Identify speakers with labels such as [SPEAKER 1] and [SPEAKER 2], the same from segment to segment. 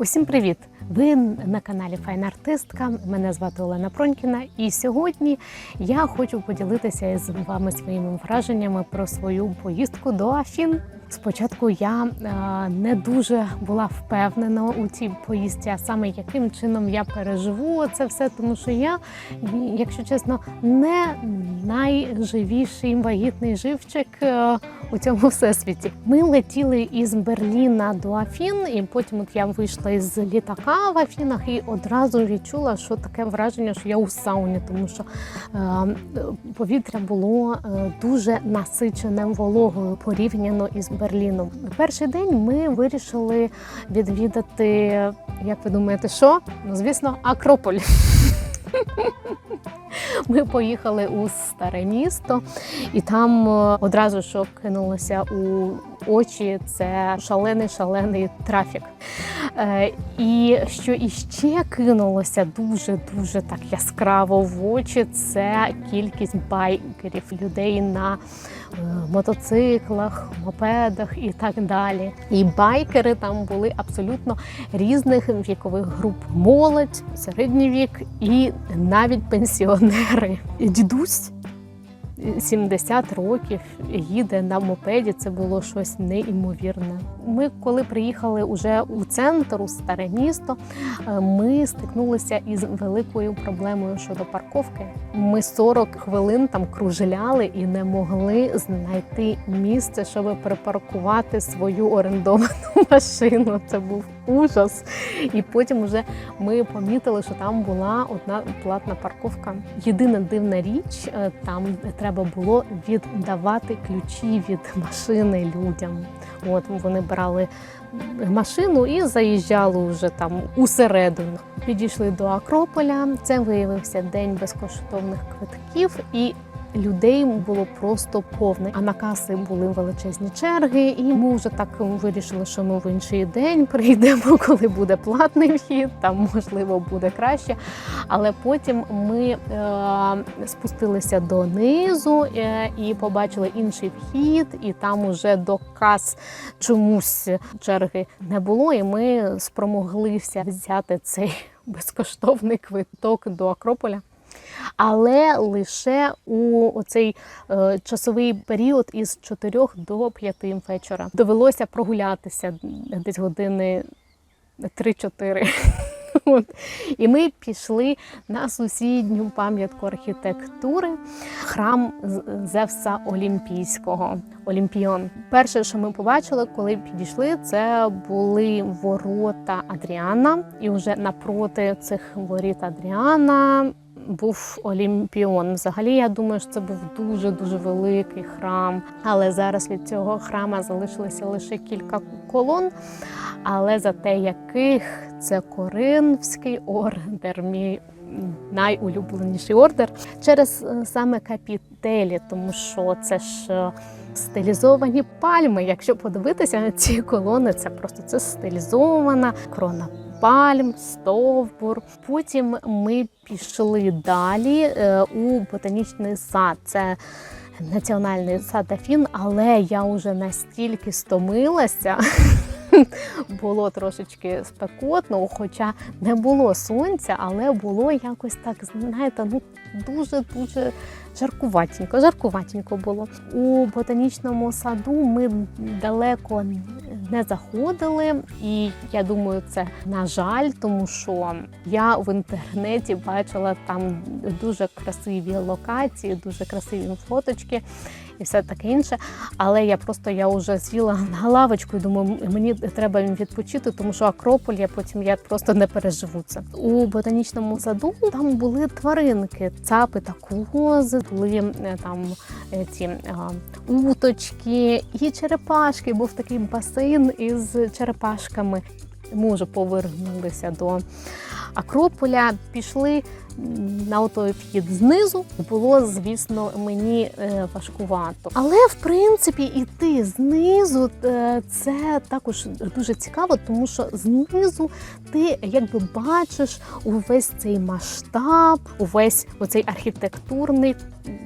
[SPEAKER 1] Усім привіт! Ви на каналі Файна Артистка. Мене звати Олена Пронькіна, і сьогодні я хочу поділитися з вами своїми враженнями про свою поїздку до Афін. Спочатку я е, не дуже була впевнена у цій поїздці, а саме яким чином я переживу це все, тому що я, якщо чесно, не найживіший вагітний живчик е, у цьому всесвіті. Ми летіли із Берліна до Афін, і потім от я вийшла із літака в Афінах і одразу відчула, що таке враження, що я у сауні, тому що е, повітря було дуже насичене вологою порівняно із Берліном. Перший день ми вирішили відвідати, як ви думаєте, що? Ну, звісно, Акрополь. Ми поїхали у старе місто, і там е, одразу що кинулося у очі, це шалений шалений трафік. Е, І що іще кинулося дуже дуже так яскраво в очі, це кількість байкерів, людей на е, мотоциклах, мопедах і так далі. І байкери там були абсолютно різних вікових груп: молодь, середній вік і навіть пенсіонери. Дідусь 70 років їде на мопеді. Це було щось неймовірне. Ми, коли приїхали уже у центр, у старе місто, е, ми стикнулися із великою проблемою щодо парковки. Ми 40 хвилин там кружляли і не могли знайти місце, щоб припаркувати свою орендовану машину. Це був ужас. І потім вже ми помітили, що там була одна платна парковка. Єдина дивна річ, е, там треба було віддавати ключі від машини людям. От вони брали машину і заїжджали вже там усередину. Підійшли до Акрополя. Це виявився день безкоштовних квитків і. Людей було просто повне, а на каси були величезні черги, і ми вже так вирішили, що ми в інший день прийдемо, коли буде платний вхід. Там можливо буде краще. Але потім ми е, спустилися донизу е, і побачили інший вхід, і там уже до кас чомусь черги не було. І ми спромоглися взяти цей безкоштовний квиток до Акрополя але лише у оцей е, часовий період із 4 до 5 вечора. Довелося прогулятися десь години 3-4. От. І ми пішли на сусідню пам'ятку архітектури, храм Зевса Олімпійського, Олімпіон. Перше, що ми побачили, коли підійшли, це були ворота Адріана, і вже напроти цих воріт Адріана був Олімпіон. Взагалі, я думаю, що це був дуже дуже великий храм. Але зараз від цього храма залишилося лише кілька колон. Але за те, яких це Коринфський ордер, мій найулюбленіший ордер через е, саме капітелі, тому що це ж е, стилізовані пальми. Якщо подивитися на ці колони, це просто це стилізована крона пальм, стовбур. Потім ми пішли далі е, у ботанічний сад. Це національний сад Афін, але я вже настільки стомилася. Було трошечки спекотно, хоча не було сонця, але було якось так, знаєте, ну дуже-дуже жаркуватенько, жаркуватенько було. У ботанічному саду ми далеко не заходили, і я думаю, це на жаль, тому що я в інтернеті бачила там дуже красиві локації, дуже красиві фоточки і все таке інше. Але я просто я вже сіла на лавочку і думаю, мені треба відпочити, тому що Акрополь я потім я просто не переживу це. У ботанічному саду там були тваринки, цапи та кози, були е, там е, ці а, уточки і черепашки. Був такий басейн із черепашками. Ми вже повернулися до Акрополя, пішли на той вхід знизу було, звісно, мені е, важкувато. Але в принципі іти знизу е, це також дуже цікаво, тому що знизу ти якби бачиш увесь цей масштаб, увесь оцей архітектурний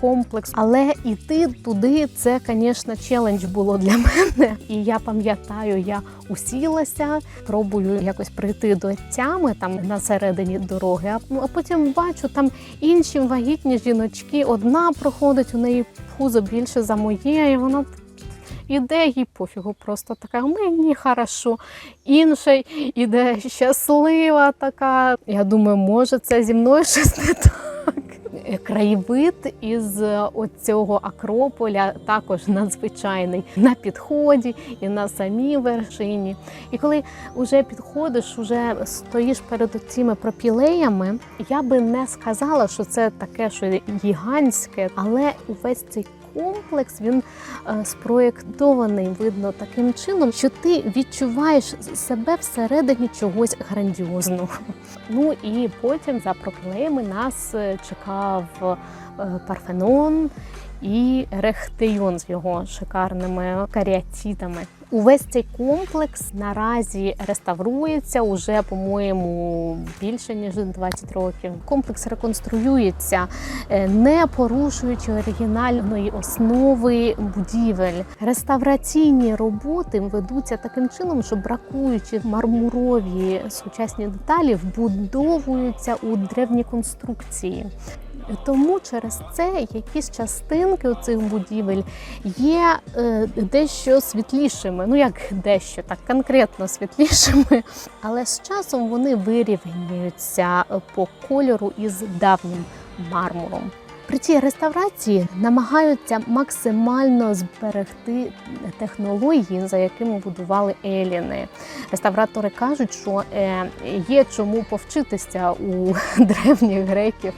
[SPEAKER 1] комплекс. Але іти туди це, звісно, челендж було для мене. І я пам'ятаю, я усілася, пробую якось прийти до тями там на середині дороги. А а потім бачу там інші вагітні жіночки. Одна проходить у неї пузо більше за моє, і вона. Іде їй пофігу, просто така мені хорошо. Інший іде щаслива така. Я думаю, може, це зі мною щось не так. Краєвид із оцього Акрополя також надзвичайний на підході і на самій вершині. І коли вже підходиш, вже стоїш перед цими пропілеями, я би не сказала, що це таке, що гігантське, але увесь цей комплекс він е, спроєктований, видно таким чином, що ти відчуваєш себе всередині чогось грандіозного. Ну і потім за проклеями нас е, чекав е, Парфенон і Рехтейон з його шикарними каріатітами. Увесь цей комплекс наразі реставрується уже, по-моєму, більше ніж 20 років. Комплекс реконструюється, е, не порушуючи оригінальної основи будівель. Реставраційні роботи ведуться таким чином, що бракуючи мармурові сучасні деталі, вбудовуються у древні конструкції. Тому через це якісь частинки у цих будівель є е, дещо світлішими. Ну як дещо, так конкретно світлішими, але з часом вони вирівнюються по кольору із давнім мармуром. При цій реставрації намагаються максимально зберегти технології, за якими будували еліни. Реставратори кажуть, що е, є чому повчитися у древніх греків.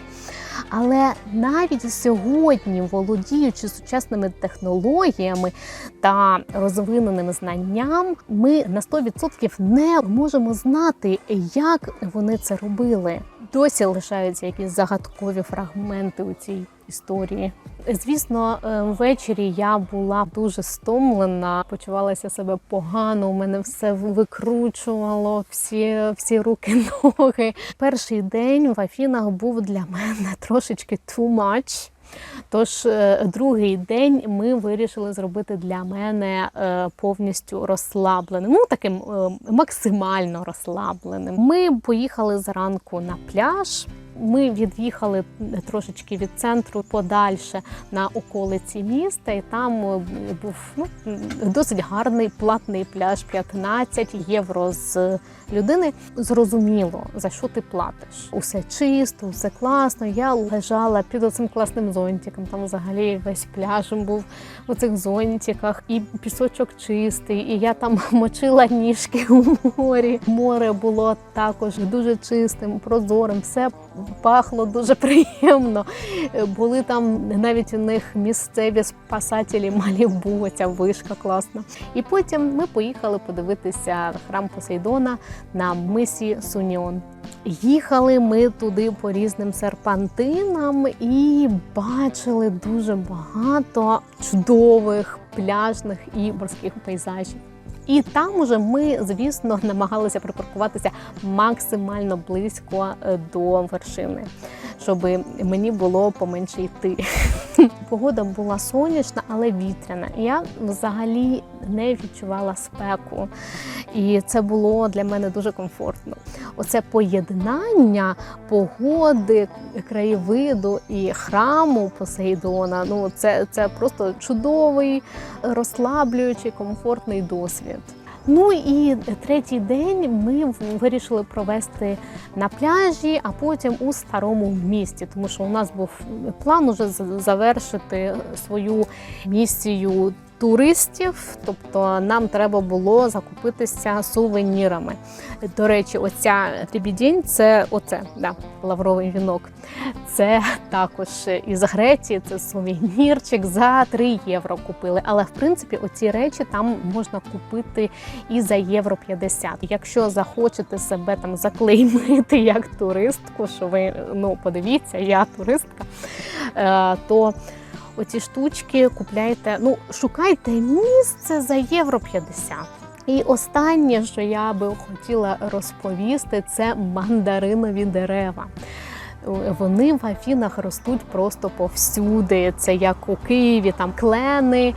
[SPEAKER 1] Але навіть сьогодні, володіючи сучасними технологіями та розвиненим знанням, ми на 100% не можемо знати, як вони це робили. Досі лишаються якісь загадкові фрагменти у цій історії. Звісно, е, ввечері я була дуже стомлена, почувалася себе погано. У мене все викручувало, всі, всі руки, ноги. Перший день в Афінах був для мене трошечки too much. Тож е, другий день ми вирішили зробити для мене е, повністю розслабленим, ну таким максимально розслабленим. Ми поїхали зранку на пляж. Ми від'їхали трошечки від центру подальше на околиці міста, і там був ну, досить гарний платний пляж 15 євро з людини. Зрозуміло, за що ти платиш. Усе чисто, усе класно. Я лежала під оцим класним зонтиком. Там взагалі весь пляж був у цих зонтиках, і пісочок чистий. І я там мочила ніжки у морі. Море було також дуже чистим, прозорим. все пахло дуже приємно. Були там навіть у них місцеві спасателі Малібу, ця вишка класна. І потім ми поїхали подивитися храм Посейдона на мисі Суніон. Їхали ми туди по різним серпантинам і бачили дуже багато чудових пляжних і морських пейзажів. І там уже ми, звісно, намагалися припаркуватися максимально близько е, до вершини, щоб мені було поменше йти. Погода була сонячна, але вітряна. Я взагалі не відчувала спеку. І це було для мене дуже комфортно. Оце поєднання погоди, краєвиду і храму Посейдона. Ну це, це просто чудовий, розслаблюючий, комфортний досвід. Ну і третій день ми вирішили провести на пляжі, а потім у старому місті, тому що у нас був план уже завершити свою місію туристів, тобто нам треба було закупитися сувенірами. До речі, оця трібідінь це оце, да, лавровий вінок. Це також із Греції, це сувенірчик за 3 євро купили. Але в принципі оці речі там можна купити і за євро 50. Якщо захочете себе там заклеймити як туристку, що ви ну подивіться, я туристка, е, то оці штучки купляйте. Ну, шукайте місце за євро 50. І останнє, що я би хотіла розповісти, це мандаринові дерева. Вони в Афінах ростуть просто повсюди. Це як у Києві, там клени, е,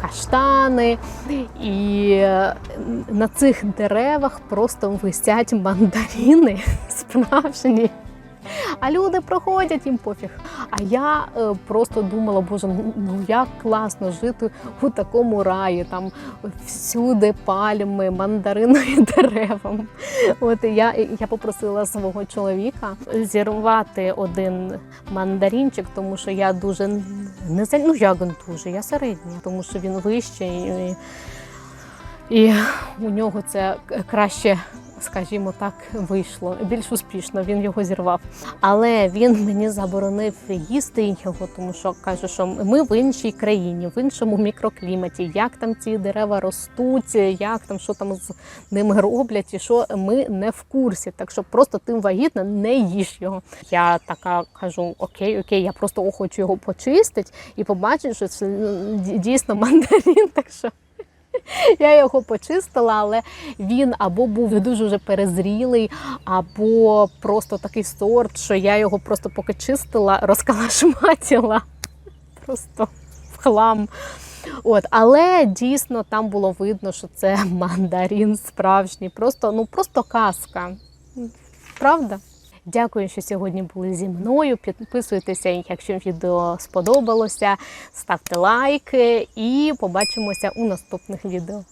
[SPEAKER 1] каштани. І е, на цих деревах просто висять мандарини справжні. А люди проходять їм пофіг. А я е, просто думала, боже, ну ну як класно жити у такому раї. Там всюди пальми, мандаринові дерева. От я, я попросила свого чоловіка зірвати один мандаринчик, тому що я дуже не ну як дуже, я середня, тому що він вищий. І у нього це краще. Скажімо так, вийшло більш успішно. Він його зірвав. Але він мені заборонив їсти його, тому що каже, що ми в іншій країні, в іншому мікрокліматі. Як там ці дерева ростуть, як там що там з ними роблять, і що ми не в курсі. Так що просто тим вагітна не їж його. Я така кажу: окей, окей, я просто хочу його почистити і побачити, що це дійсно мандарин. Так що. Я його почистила, але він або був дуже вже перезрілий, або просто такий сорт, що я його просто поки чистила, розкалашматіла просто в хлам. От, але дійсно там було видно, що це мандарин справжній, просто, ну просто казка. Правда? Дякую, що сьогодні були зі мною. Підписуйтеся, якщо відео сподобалося, ставте лайки і побачимося у наступних відео.